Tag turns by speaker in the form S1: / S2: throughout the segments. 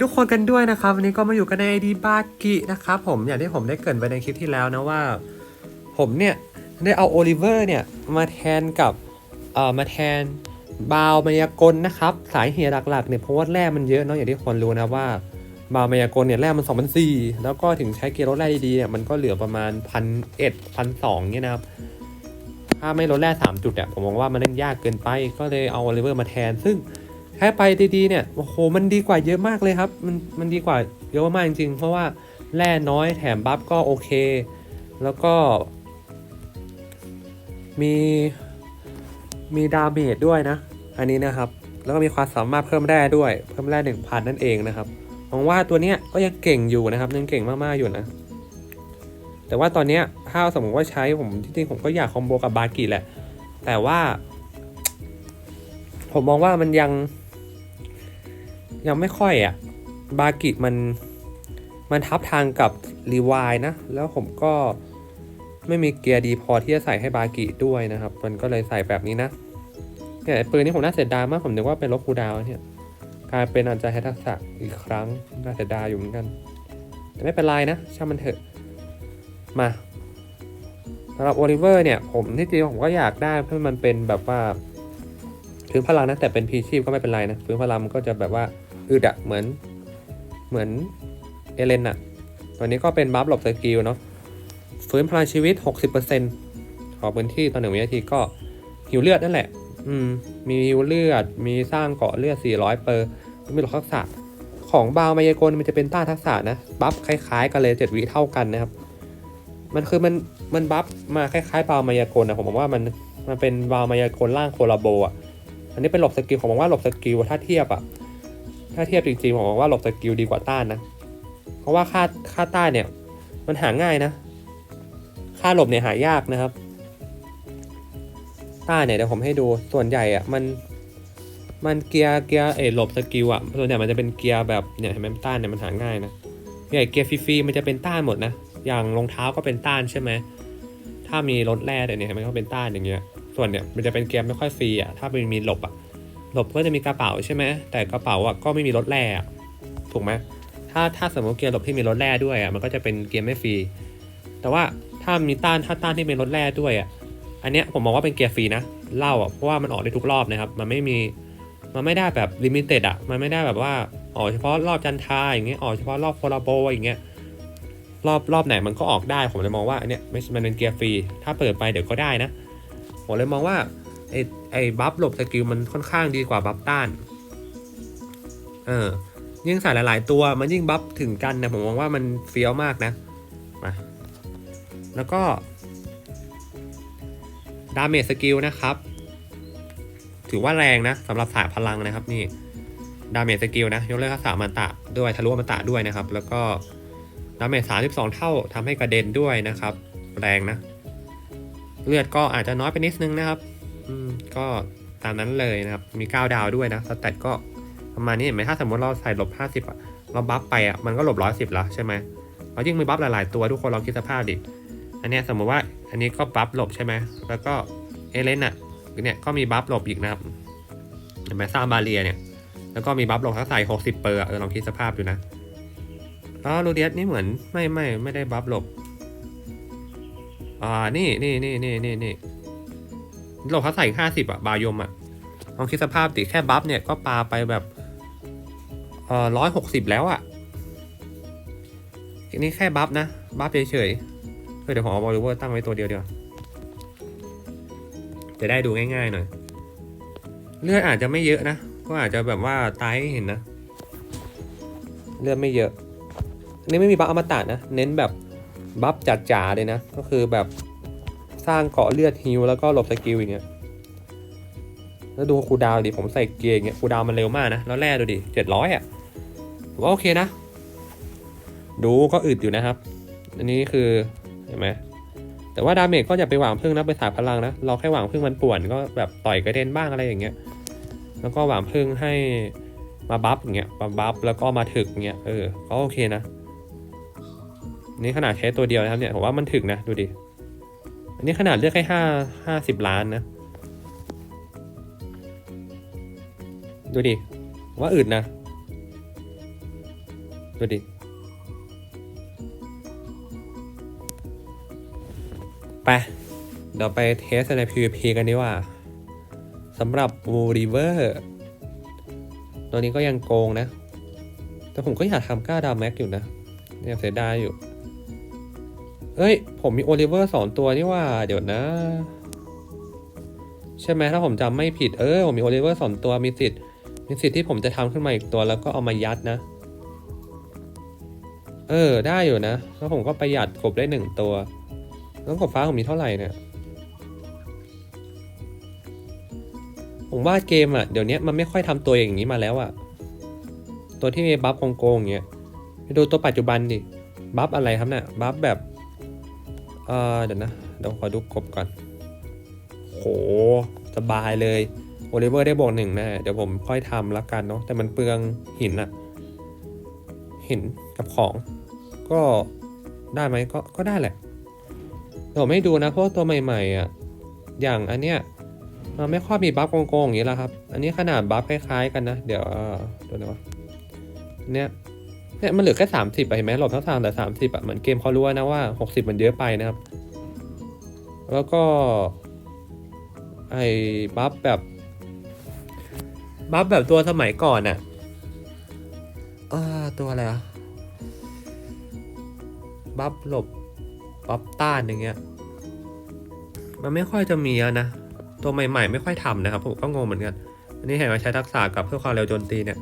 S1: ทุกคนกันด้วยนะครับวันนี้ก็มาอยู่กันในไอดีบากินะครับผมอย่างที่ผมได้เกรินไปในคลิปที่แล้วนะว่า ผมเนี่ยได้เอาโอลิเวอร์เนี่ยมาแทนกับเอ่อมาแทนบาวมายากลนะครับสายเหตุหลักๆเนี่ยเพราะว่าแร่มันเยอะเนาะอย่างที่คนรู้นะว่าบาวมายากลเนี่ยแร่มัน2 0 0 4แล้วก็ถึงใช้เกียร์รถแร่ดีๆเนี่ยมันก็เหลือประมาณพันเอ็ดพันสองเนี่ยนะครับถ้าไม่ลดแร่สามจุดเนี่ยผมมองว่ามันเล่นยากเกินไปก็เลยเอาโอลิเวอร์มาแทนซึ่ง ใช้ไปดีๆเนี่ยโอ้โหมันดีกว่าเยอะมากเลยครับมันมันดีกว่าเยอะมากจริงๆ เพราะว่าแร่น้อยแถมบัฟก็โอเค แล้วก็ มีมีดาเมจด้วยนะ อันนี้นะครับ แล้วก็มีความสามารถเพิ่มแร่ด้วย เพิ่มแร่หนึ่งพันนั่นเองนะครับมองว่าตัวเนี้ยก็ยังเก่งอยู่นะครับยังเก่งมากๆอยู่นะ แต่ว่าตอนเนี้ยถ้าสมมติว่าใช้ผมจริงๆผมก็อยากคอมโบกับบากิแหละ แต่ว่า ผมมองว่ามันยัง ยังไม่ค่อยอะ่ะ บากิมันมันทับทางกับรีวายนะ แล้วผมก็ไม่มีเกียร์ดีพอที่จะใส่ให้บากิด้วยนะครับ มันก็เลยใส่แบบนี้นะเนี่ยปืนนี้ผมน่าเสียดายมากผมนึกว่าเป็นลบคูดาวน์เนี่ยกลายเป็นอาจจะให้ทักษะอีกครั้งน่าเสียดายอยู่เหมือนกัน แต่ไม่เป็นไรนะช่างมันเถอะมาสำหรับโอลิเวอร์เนี่ยผมที่จริงผมก็อยากได้เพื่อมันเป็นแบบว่าพื้นพลังนะแต่เป็นพีชีพก็ไม่เป็นไรนะพื้นพลังมันก็จะแบบว่า อึดอะเหมือนเหมือนเอเลนอะตัวนี้ก็เป็นบัฟหลบสกิลเนาะฟื้นพลังชีวิต 60%ขอพื้นที่ต่อหนึ่งวินาทีก็หิวเลือดนั่นแหละ อืม มีหิวเลือด มีสร้างเกาะเลือด 400 เปอร์ มีหลอกทักษะ ของบาวมายากลมันจะเป็นต้านทักษะนะ บัฟคล้ายๆ กันเลย 7 วิเท่ากันนะครับ มันคือมัน มันบัฟมาคล้ายๆบาวมายากลนะผมบอกว่ามัน มันเป็นบาวมายากลร่างโคลาโบอะ อันนี้เป็นหลบสกิลผมบอกว่าหลบสกิลถ้าเทียบอะ ถ้าเทียบจริงๆผมบอกว่าหลบสกิลดีกว่าต้านนะ เพราะว่าค่าค่าต้านเนี่ย มันหาง่ายนะ ค่าหลบเนี่ยหายากนะครับต้านเนี่ยเดี๋ยวผมให้ดูส่วนใหญ่อะมันมันเกียร์เกียร์เออหลบสกิลอะส่วนใหญ่มันจะเป็นเกียร์แบบเนี่ยเห็นไหมต้านเนี่ยมันหาง่ายนะใหญ่เกียร์ฟรีๆมันจะเป็นต้านหมดนะอย่างรองเท้าก็เป็นต้านใช่ไหมถ้ามีรถแร่เนี่ยเห็นไหมก็เป็นต้านอย่างเงี้ยส่วนเนี่ยมันจะเป็นเกียร์ไม่ค่อยฟรีอะถ้าเป็นมีหลบอะ หลบก็จะมีกระเป๋าใช่ไหมแต่กระเป๋าอะก็ไม่มีรถแร่อะถูกไหมถ้าถ้าสมมติเกียร์หลบที่มีรถแร่ด้วยอะมันก็จะเป็นเกียร์ไม่ฟรี แต่ว่าถ้ามีต้านถ้าต้านที่เป็นรถแร่ด้วยอะอันเนี้ยผมมองว่าเป็นเกียร์ฟรีนะเล่าอะเพราะว่ามันออกได้ทุกรอบนะครับมันไม่มีมันไม่ได้แบบลิมิเต็ดอะมันไม่ได้แบบว่าออกเฉพาะรอบจันทาอย่างเงี้ยออกเฉพาะรอบโคลาโบอย่างเงี้ยรอบรอบไหนมันก็ออกได้ผมเลยมองว่าอันเนี้ยไม่มันเป็นเกียร์ฟรี ถ้าเปิดไปเดี๋ยวก็ได้นะผมเลยมองว่า ไอ้ไอ้บัฟหลบสกิลมันค่อนข้างดีกว่าบัฟต้าน เออยิ่งใส่หลาย ๆ ตัวมันยิ่งบัฟถึงกันนะผมมองว่ามันเฟี้ยวมากนะมาแล้วก็ดาเมจสกิลนะครับ ถือว่าแรงนะสำหรับสายพลังนะครับนี่ดาเมจสกิลนะยกเลิกทักษะมันตะด้วยทะลุมันตะด้วยนะครับ แล้วก็ดาเมจ32เท่าทำให้กระเด็นด้วยนะครับ แรงนะ เลือดก็อาจจะน้อยไปนิดนึงนะครับ ก็ตามนั้นเลยนะครับ มี 9 ดาวด้วยนะสแตทก็ประมาณนี้เห็นไหมถ้าสมมติเราใส่หลบ 50อะเราบัฟไปอะมันก็ลบ110แล้วใช่ไหมเรายิ่งมีบัฟหลาย ๆ ตัวทุกคนลองคิดสภาพดิ อันนี้สมมติว่าอันนี้ก็บัฟหลบใช่ไหมแล้วก็เอเลนอะเนี่ยก็มีบัฟหลบอีกนะครับเห็นไหมสร้างบาเรียเนี่ยแล้วก็มีบัฟหลบทั้งใส่60เปอร์เออลองคิดสภาพดูนะแล้วลูเดียสนี่เหมือนไม่ไม่ไม่ได้บัฟหลบอ่านี่นี่นี่นี่นี่นี่ หลบเขาใส่ห้าสิบอะบายมอะลองคิดสภาพติแค่บัฟเนี่ยก็ปาไปแบบเออร้อยหกสิบแล้วอะอันนี้แค่บัฟนะ บัฟเฉยๆเฮ้ยเดี๋ยวผมเอาบอลลูเวอร์ตั้งไว้ตัวเดียวเดียวจะได้ดูง่ายๆหน่อย เลือดอาจจะไม่เยอะนะ ก็อาจจะแบบว่าตายให้เห็นนะ เลือดไม่เยอะ อันนี้ไม่มีบัฟอมตะนะ เน้นแบบบัฟจัดจ๋าเลยนะ ก็คือแบบ สร้างเกาะเลือดฮิวแล้วก็หลบสกิลอย่างเงี้ยแล้วดูคูดาวดิผมใส่เกียร์อย่างเงี้ยคูดาวมันเร็วมากนะ แล้วแร่ดูดิเจ็ดร้อยอะผมว่าโอเคนะ ดูก็อึดอยู่นะครับ อันนี้คือเห็นไหมแต่ว่าดาเมจก็อย่าไปหวังพึ่งนะไปสาพลังนะ เราแค่หวังพึ่งมันป่วนก็แบบต่อยกระเด็นบ้างอะไรอย่างเงี้ย แล้วก็หวังพึ่งให้มาบัฟอย่างเงี้ยมาบัฟแล้วก็มาถึกอย่างเงี้ยเออก็โอเคนะ นี่ขนาดใช้ตัวเดียวนะครับเนี่ยผมว่ามันถึกนะดูดิ อันนี้ขนาดเลือกแค่ห้าห้าสิบล้านนะ ดูดิ ว่าอึดนะ ดูดิไป เดี๋ยวไปเทสใน PVP กันดีกว่าสำหรับ w o r i v e r ตัวนี้ก็ยังโกงนะ แต่ผมก็อยากทำก้าดาวแม็กอยู่นะยังเสียดายอยู่ เอ้ย ผมมีโอลิเวอร์สองตัวนี่ว่า เดี๋ยวนะ ใช่ไหมถ้าผมจำไม่ผิดเออผมมีโอลิเวอร์สองตัวมีสิทธิ์มีสิทธิ์ที่ผมจะทำขึ้นมาอีกตัวแล้วก็เอามายัดนะ เออ ได้อยู่นะ แล้วผมก็ประหยัดกบได้หนึ่งตัว แล้วกบฟ้าผมมีเท่าไหร่เนี่ยผมว่าเกมอะเดี๋ยวนี้มันไม่ค่อยทำตัวอย่างนี้มาแล้วอะ ตัวที่มีบัฟโกงๆอย่างเงี้ยไปดูตัวปัจจุบันดิ บัฟอะไรครับเนี่ยบัฟแบบ เออเดี๋ยวนะ เดี๋ยวขอดูกบก่อน โห สบายเลย โอลิเวอร์ได้บอกหนึ่งแน่เดี๋ยวผมค่อยทำละกันเนาะ แต่มันเปลืองหินอะหินกับของ ก็ได้ไหมก็ ก็ได้แหละแต่ผมไม่ดูนะ เพราะว่าตัวใหม่ๆอะอย่างอันเนี้ยมันไม่ค่อยมีบัฟโกงๆอย่างนี้ล้วครับ อันนี้ขนาดบัฟคล้ายๆกันนะ เดี๋ยวเดูหน่อยวะเนี่ย เนี่ยมันเหลือแค่สามสิบเห็นไหมหลบทั้งทางแต่สามสิบอะเหมือนเกมเขารู้นะว่าหกสิบมันเยอะไปนะครับ แล้วก็ ไอ้บัฟแบบ บัฟแบบตัวสมัยก่อนอะออตัวอะไรอะบัฟหลบบัฟต้านอย่างเงี้ย มันไม่ค่อยจะมีแล้วนะ ตัวใหม่ ๆ ไม่ค่อยทำนะครับ ผมก็งงเหมือนกัน อันนี้เห็นว่าใช้ทักษะกับเพื่อความเร็วโจมตีเนี่ย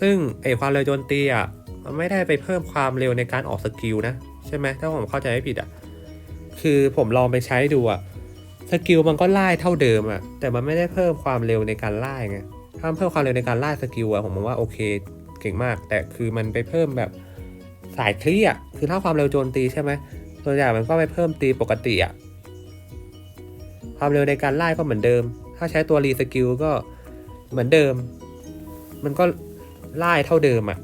S1: ซึ่งไอความเร็วโจมตีอะมันไม่ได้ไปเพิ่มความเร็วในการออกสกิลนะ ใช่ไหมถ้าผมเข้าใจไม่ผิดอะคือผมลองไปใช้ดูอะสกิลมันก็ไล่เท่าเดิมอะแต่มันไม่ได้เพิ่มความเร็วในการไล่ไงถ้าเพิ่มความเร็วในการไล่สกิลอะผมมองว่าโอเคเก่งมาก แต่คือมันไปเพิ่มแบบสายคลี่อะคือถ้าความเร็วโจมตีใช่ไหมตัวอย่างมันก็ไปเพิ่มตีปกติอะความเร็วในการไล่ก็เหมือนเดิม ถ้าใช้ตัวรีสกิลก็เหมือนเดิม มันก็ ไล่เท่าเดิมอะ่ะ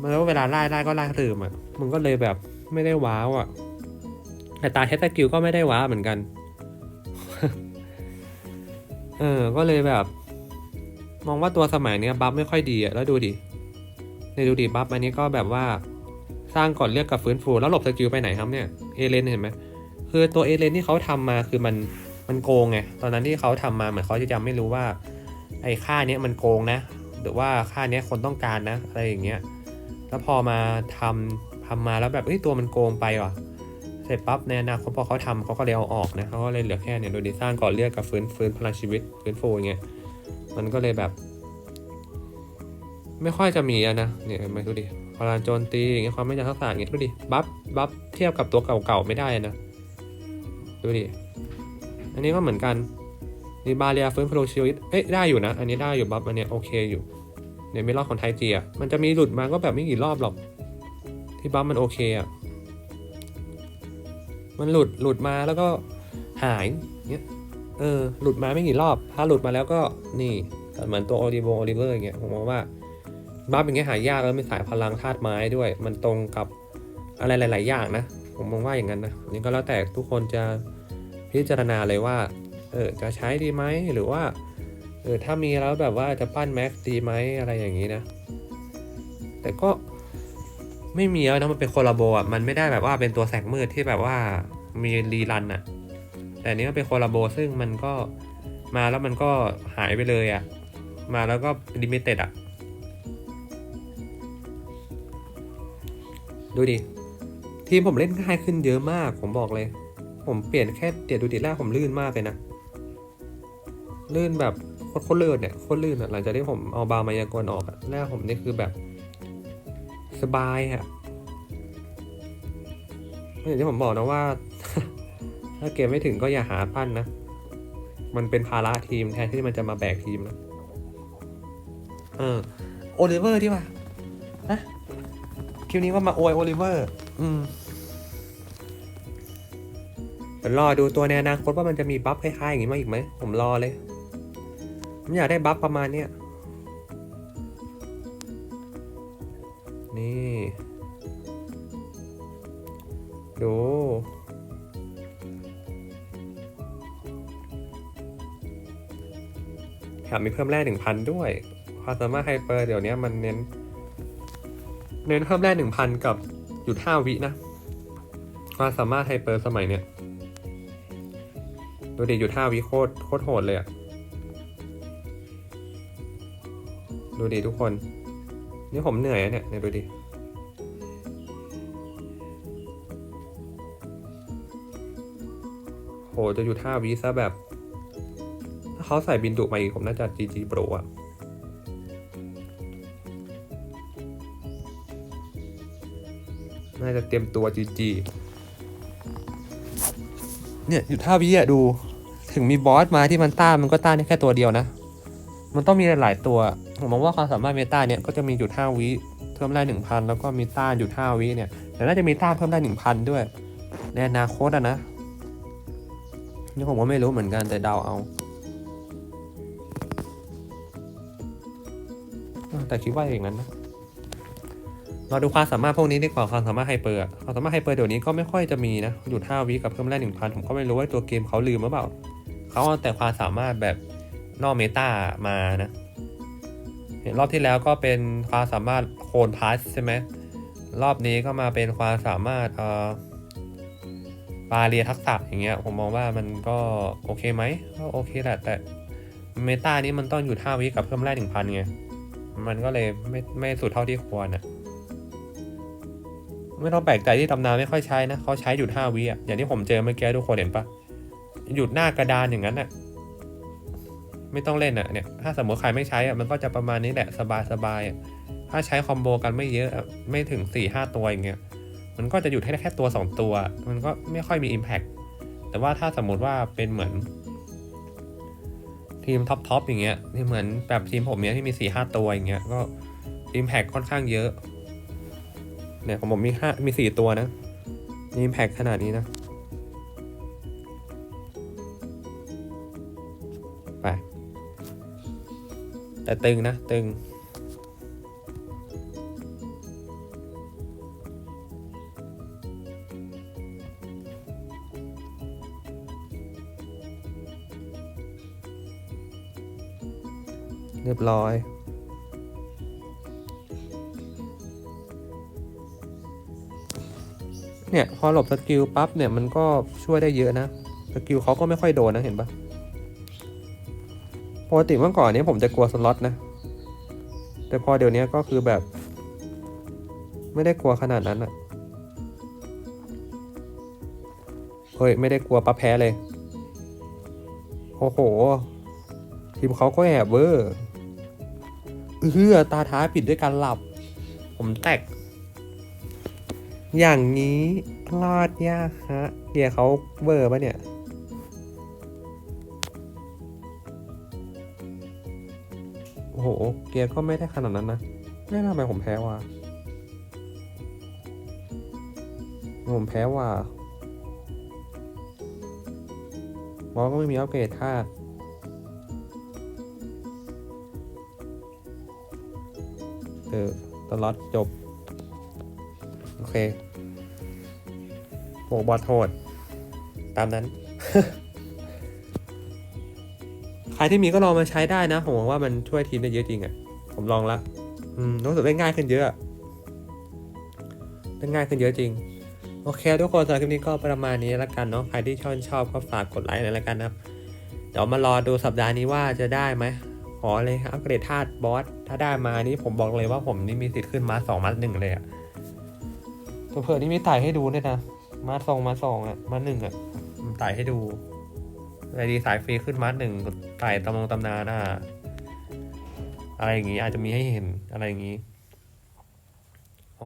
S1: มันก็เวลาไล่ไล่ก็ไล่เท่าเดิมอะ่ะมันก็เลยแบบไม่ได้ว้าวอะ่ะแต่ตาใช้สกิลก็ไม่ได้ว้าวเหมือนกัน เออ ก็เลยแบบ มองว่าตัวสมัยเนี้ยบัฟไม่ค่อยดีอะ่ะแล้วดูดิในดูดิบัฟอันนี้ก็แบบว่าสร้างก่อนเลือกกับฟื้นฟูแล้วหลบสกิลไปไหนครับเนี่ยเอเลนเห็นไหมคือตัวเอเลนที่เขาทำมาคือมันมันโกงไงตอนนั้นที่เขาทำมาเหมือนเขาจะจำไม่รู้ว่า ไอ้ค่าเนี้ยมันโกงนะ หรือว่าค่าเนี้ยคนต้องการนะ อะไรอย่างเงี้ย แล้วพอมาทำทำมาแล้วแบบเอ้ยตัวมันโกงไปว่ะ เสร็จปั๊บในอนาคตพอเขาทำเขาก็เลยเอาออกนะเขาก็เลยเหลือแค่เนี่ยโดยดีสร้างก่อนเลือกกับฟื้นฟื้นพลังชีวิตฟื้นฟูอย่างเงี้ย มันก็เลยแบบ ไม่ค่อยจะมีนะ เนี่ยมาดูดิพลังโจมตีอย่างเงี้ยความไม่ยัทักษะอย่างเงี้ยดูดิ บัฟ บัฟเทียบกับตัวเก่าๆไม่ได้นะ ดูดิ อันนี้ก็เหมือนกัน มีบาเรียฟื้นฟูชีวิตเอ๊ะได้อยู่นะ อันนี้ได้อยู่บัฟอันเนี้ยโอเคอยู่เนี่ยไม่รอบของไทยจีอะมันจะมีหลุดมาก็แบบไม่กี่รอบหรอก ที่บัฟมันโอเคอะมันหลุดหลุดมาแล้วก็หายเนี้ยเออหลุดมาไม่กี่รอบ ถ้าหลุดมาแล้วก็นี่เหมือนตัวโอลิโวโอลิเวอร์อย่างเงี้ยผมมองว่าบัฟอย่างเงี้ยหายากแล้วมีสายพลังธาตุไม้ด้วย มันตรงกับอะไรหลาย ๆ อย่างนะ ผมมองว่าอย่างนั้นนะนี่ก็แล้วแต่ทุกคนจะพิจารณาเลยว่า เออจะใช้ดีไหมหรือว่าเออถ้ามีแล้วแบบว่าจะปั้นแม็กดีไหมอะไรอย่างนี้นะ แต่ก็ไม่มีแล้วนะมันเป็นโคลาโบอะมันไม่ได้แบบว่าเป็นตัวแสงมืดที่แบบว่ามีรีรันอะ แต่นนี้มันเป็นโคลาโบซึ่งมันก็มาแล้วมันก็หายไปเลยอะ มาแล้วก็ลิมิเต็ดอะ ดูดิ ทีมผมเล่นง่ายขึ้นเยอะมากผมบอกเลย ผมเปลี่ยนแค่เดี๋ยวดูดิแรกผมลื่นมากเลยนะ ลื่นแบบโคตรโคตรลื่นเนี่ยโคตรลื่นอะหลังจากที่ผมเอาบาร์มายากลออกอะแรกผมนี่คือแบบสบายอะอย่างที่ผมบอกนะว่า ถ้าเกมไม่ถึงก็อย่าหาปั้นนะ มันเป็นภาระทีมแทนที่มันจะมาแบกทีมนะเออโอลิเวอร์ดีกว่านะคลิปนี้ก็มาโอยโอลิเวอร์ อืมรอดูตัวในอนาคตว่ามันจะมีบัฟคล้ายๆอย่างนี้มาอีกไหม ผมรอเลย ผมอยากได้บัฟประมาณเนี้ยนี่ดูแถมมีเพิ่มแร่หนึ่งพันด้วยความสามารถไฮเปอร์เดี๋ยวนี้มันเน้น เน้นเพิ่มได้หนึ่งพันกับหยุดห้าวินะความสามารถไฮเปอร์สมัยเนี้ยดูดิหยุดห้าวิโคตรโคตรโหดเลยอะ ดูดิทุกคน นี่ผมเหนื่อยเนี่ยเนี่ยดูดิโหจะหยุดห้าวิซะแบบ ถ้าเขาใส่บินดุมาอีกผมน่าจะ GG Pro อะน่าจะเตรียมตัว GG เนี่ยหยุดห้าวิอะดู ถึงมีบอสมาที่มันต้านมันก็ต้านได้แค่ตัวเดียวนะ มันต้องมีหลายๆตัว ผมมองว่าความสามารถเมตาเนี่ยก็จะมีหยุดห้าวิเพิ่มได้หนึ่งพันแล้วก็มีต้านหยุดห้าวิเนี่ยแต่น่าจะมีต้านเพิ่มได้หนึ่งพันด้วยในอนาคตอะนะนี่ผมก็ไม่รู้เหมือนกันแต่เดาเอาแต่คิดว่าอย่างนั้นนะเราดูความสามารถพวกนี้ดีกว่าความสามารถไฮเปอร์ความสามารถไฮเปอร์เดี๋ยวนี้ก็ไม่ค่อยจะมีนะหยุด5วิกับเพิ่มแรกหนึ่งพันผมก็ไม่รู้ว่าตัวเกมเขาลืมหรือเปล่าเขาเอาแต่ความสามารถแบบนอกเมตามานะ เห็นรอบที่แล้วก็เป็นความสามารถโคนพาสใช่ไหมรอบนี้ก็มาเป็นความสามารถเอ่อบาเรียทักษะอย่างเงี้ยผมมองว่ามันก็โอเคไหมก็โอเคแหละแต่เมตานี้มันต้องหยุด5วิกับเพิ่มแรกหนึ่งพันไงมันก็เลยไม่ไม่สุดเท่าที่ควรอะไม่ต้องแปลกใจที่ตำนานไม่ค่อยใช้นะเขาใช้หยุดห้าวิอะอย่างที่ผมเจอเมื่อกี้ทุกคนเห็นปะหยุดหน้ากระดานอย่างนั้นอะ ไม่ต้องเล่นอะเนี่ย ถ้าสมมติใครไม่ใช้อะมันก็จะประมาณนี้แหละสบายสบายถ้าใช้คอมโบกันไม่เยอะไม่ถึงสี่ห้าตัวอย่างเงี้ยมันก็จะหยุดให้ได้แค่ตัวสองตัว มันก็ไม่ค่อยมี Impact แต่ว่าถ้าสมมติว่าเป็นเหมือน ทีมท็อปทอปอย่างเงี้ยที่เหมือนแบบทีมผมเนี้ยที่มีสี่ห้าตัวอย่างเงี้ยก็ Impact ค่อนข้างเยอะเนี่ยของผมมีห้ามีสี่ตัวนะมี Impact ขนาดนี้นะ แต่ตึงนะตึง เรียบร้อยเนี่ยพอหลบสกิลปั๊บเนี่ยมันก็ช่วยได้เยอะนะสกิลเขาก็ไม่ค่อยโดนนะเห็นปะ กติเมื่อก่อนนี้ผมจะกลัวสล็อตนะ แต่พอเดี๋ยวนี้ก็คือแบบ ไม่ได้กลัวขนาดนั้นอะเฮ้ย ไม่ได้กลัวปั๊บแพ้เลย โอ้โห ทีมเขาก็แอบเวอร์เฮือตาท้าปิดด้วยการหลับ ผมแตก อย่างนี้รอดยากฮะเกียร์เขาเบอร์ปะเนี่ย เกียร์ก็ไม่ได้ขนาดนั้นนะไม่ทำไมผมแพ้ว่ะผมแพ้ว่ะบอสก็ไม่มีอัปเกรดธาตุเออตลอดจบ โอเคโหบอทโหดตามนั้น ใครที่มีก็ลองมาใช้ได้นะ ผมหวังว่ามันช่วยทีมได้เยอะจริงอะ่ะ ผมลองละอืมรู้สึกได้ง่ายขึ้นเยอะได้ง่ายขึ้นเยอะจริง โอเค ทุกคนสำหรับคลิปนี้ก็ประมาณนี้ล้วกันเนาะ ใครที่ชอบชอบก็ฝากกดไลค์หน่อยล้วกันนะครับ เดี๋ยวมารอดูสัปดาห์นี้ว่าจะได้ไหมขอเลยครับอัปเกรดธาตุบอส ถ้าได้มานี่ผมบอกเลยว่าผมนี่มีสิทธิ์ขึ้นมาสองมาหนึ่งเลยอะตัวเผื่อนี่มีไต่ให้ดูด้วยนะ มาสองมาสองอะมาหนึ่งอะมันไต่ให้ดู ไอดีสายฟรีขึ้นมาหนึ่งไต่ตำนงตำนานอะอะไรอย่างงี้อาจจะมีให้เห็นอะไรอย่างงี้